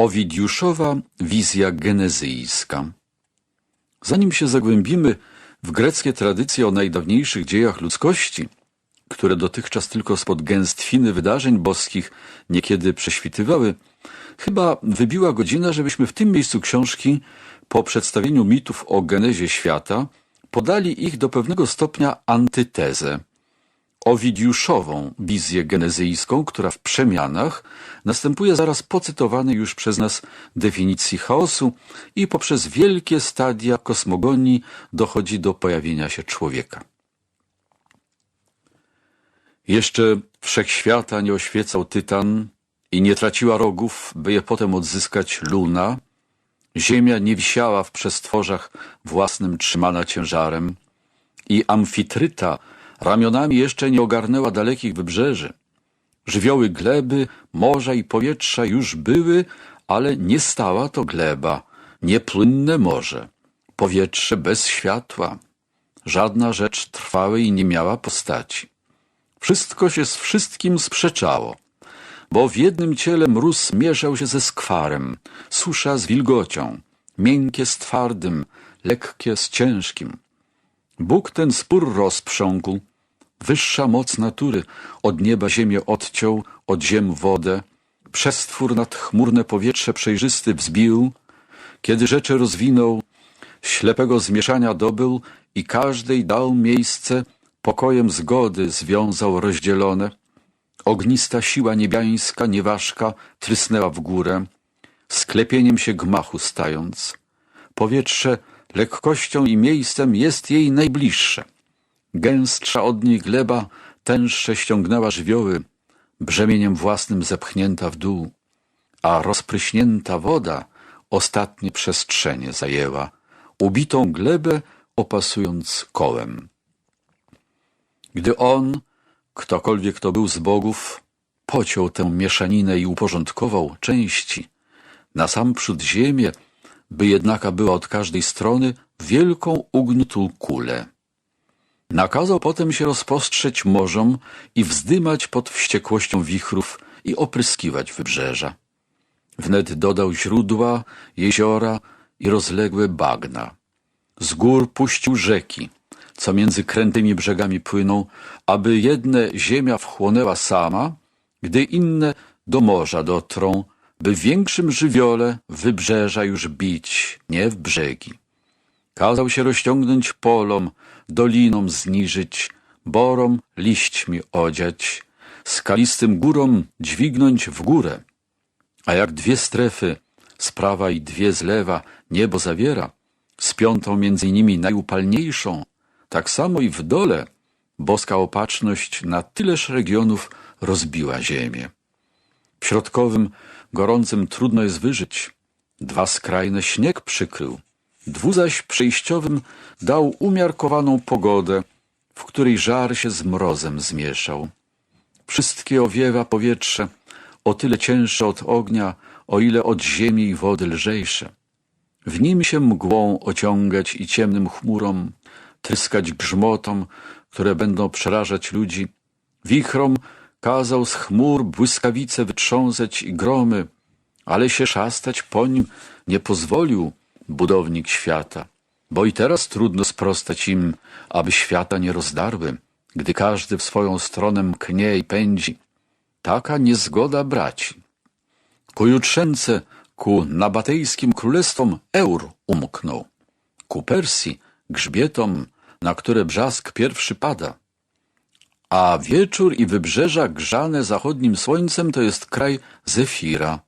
Owidiuszowa wizja genezyjska. Zanim się zagłębimy w greckie tradycje o najdawniejszych dziejach ludzkości, które dotychczas tylko spod gęstwiny wydarzeń boskich niekiedy prześwitywały, chyba wybiła godzina, żebyśmy w tym miejscu książki, po przedstawieniu mitów o genezie świata, podali ich do pewnego stopnia antytezę – owidiuszową wizję genezyjską, która w przemianach następuje zaraz po cytowanej już przez nas definicji chaosu i poprzez wielkie stadia kosmogonii dochodzi do pojawienia się człowieka. Jeszcze wszechświata nie oświecał Tytan i nie traciła rogów, by je potem odzyskać Luna. Ziemia nie wisiała w przestworzach własnym trzymana ciężarem i Amfitryta Ramionami jeszcze nie ogarnęła dalekich wybrzeży. Żywioły gleby, morza i powietrza już były, ale nie stała to gleba, niepłynne morze, powietrze bez światła. Żadna rzecz trwałej nie miała postaci. Wszystko się z wszystkim sprzeczało, bo w jednym ciele mróz mieszał się ze skwarem, susza z wilgocią, miękkie z twardym, lekkie z ciężkim. Bóg ten spór rozprzągł, Wyższa moc natury od nieba ziemię odciął, od ziem wodę, przestwór nad chmurne powietrze przejrzysty wzbił, kiedy rzeczy rozwinął, ślepego zmieszania dobył i każdej dał miejsce, pokojem zgody związał rozdzielone. Ognista siła niebiańska, nieważka, trysnęła w górę, sklepieniem się gmachu stając. Powietrze lekkością i miejscem jest jej najbliższe. Gęstsza od niej gleba tęższe ściągnęła żywioły, brzemieniem własnym zepchnięta w dół, a rozpryśnięta woda ostatnie przestrzenie zajęła, ubitą glebę opasując kołem. Gdy on, ktokolwiek to był z bogów, pociął tę mieszaninę i uporządkował części, na sam przód ziemię, by jednaka była od każdej strony wielką ugnutą kulę. Nakazał potem się rozpostrzeć morzom i wzdymać pod wściekłością wichrów i opryskiwać wybrzeża. Wnet dodał źródła, jeziora i rozległe bagna. Z gór puścił rzeki, co między krętymi brzegami płyną, aby jedne ziemia wchłonęła sama, gdy inne do morza dotrą, by większym żywiole wybrzeża już bić, nie w brzegi. Kazał się rozciągnąć polom, dolinom zniżyć, borom liśćmi odziać, skalistym górom dźwignąć w górę. A jak dwie strefy, z prawa i dwie z lewa, niebo zawiera, z piątą między nimi najupalniejszą, tak samo i w dole boska opatrzność na tyleż regionów rozbiła ziemię. W środkowym, gorącym trudno jest wyżyć. Dwa skrajne śnieg przykrył, Dwu zaś przejściowym dał umiarkowaną pogodę, w której żar się z mrozem zmieszał. Wszystkie owiewa powietrze, o tyle cięższe od ognia, o ile od ziemi i wody lżejsze. W nim się mgłą ociągać i ciemnym chmurom, tryskać grzmotom, które będą przerażać ludzi. Wichrom kazał z chmur błyskawice wytrząsać i gromy, ale się szastać po nim nie pozwolił, budownik świata, bo i teraz trudno sprostać im, aby świata nie rozdarły, gdy każdy w swoją stronę mknie i pędzi. Taka niezgoda braci. Ku jutrzęce, ku nabatejskim królestwom Eur umknął, ku Persji, grzbietom, na które brzask pierwszy pada. A wieczór i wybrzeża grzane zachodnim słońcem to jest kraj Zefira.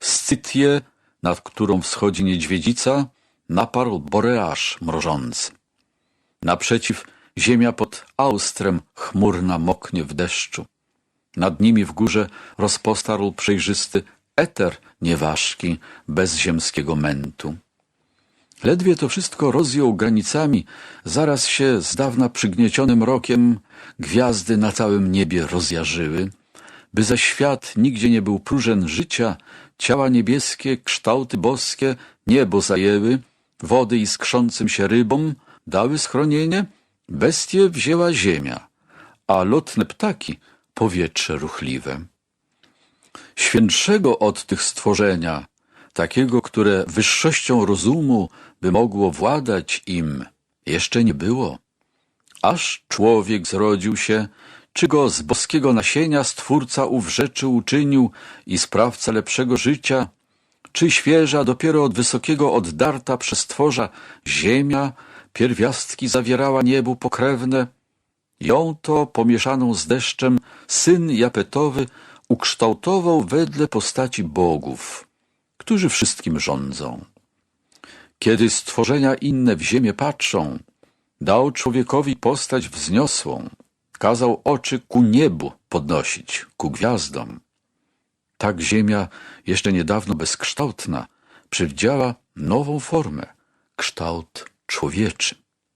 Scytie nad którą wschodzi niedźwiedzica, naparł boreasz mrożący. Naprzeciw ziemia pod Austrem chmurna moknie w deszczu. Nad nimi w górze rozpostarł przejrzysty eter nieważki, bez ziemskiego mętu. Ledwie to wszystko rozjął granicami, zaraz się z dawna przygniecionym rokiem gwiazdy na całym niebie rozjarzyły, by za świat nigdzie nie był próżen życia, ciała niebieskie, kształty boskie, niebo zajęły, wody iskrzącym się rybom dały schronienie, bestie wzięła ziemia, a lotne ptaki powietrze ruchliwe. Świętszego od tych stworzenia, takiego, które wyższością rozumu by mogło władać im, jeszcze nie było. Aż człowiek zrodził się, czy go z boskiego nasienia Stwórca ów rzeczy uczynił i sprawca lepszego życia, czy świeża, dopiero od wysokiego oddarta przez tworza ziemia, pierwiastki zawierała niebu pokrewne, ją to pomieszaną z deszczem syn Japetowy ukształtował wedle postaci bogów, którzy wszystkim rządzą. Kiedy stworzenia inne w ziemię patrzą, dał człowiekowi postać wzniosłą, kazał oczy ku niebu podnosić, ku gwiazdom. Tak ziemia, jeszcze niedawno bezkształtna, przywdziała nową formę, kształt człowieczy.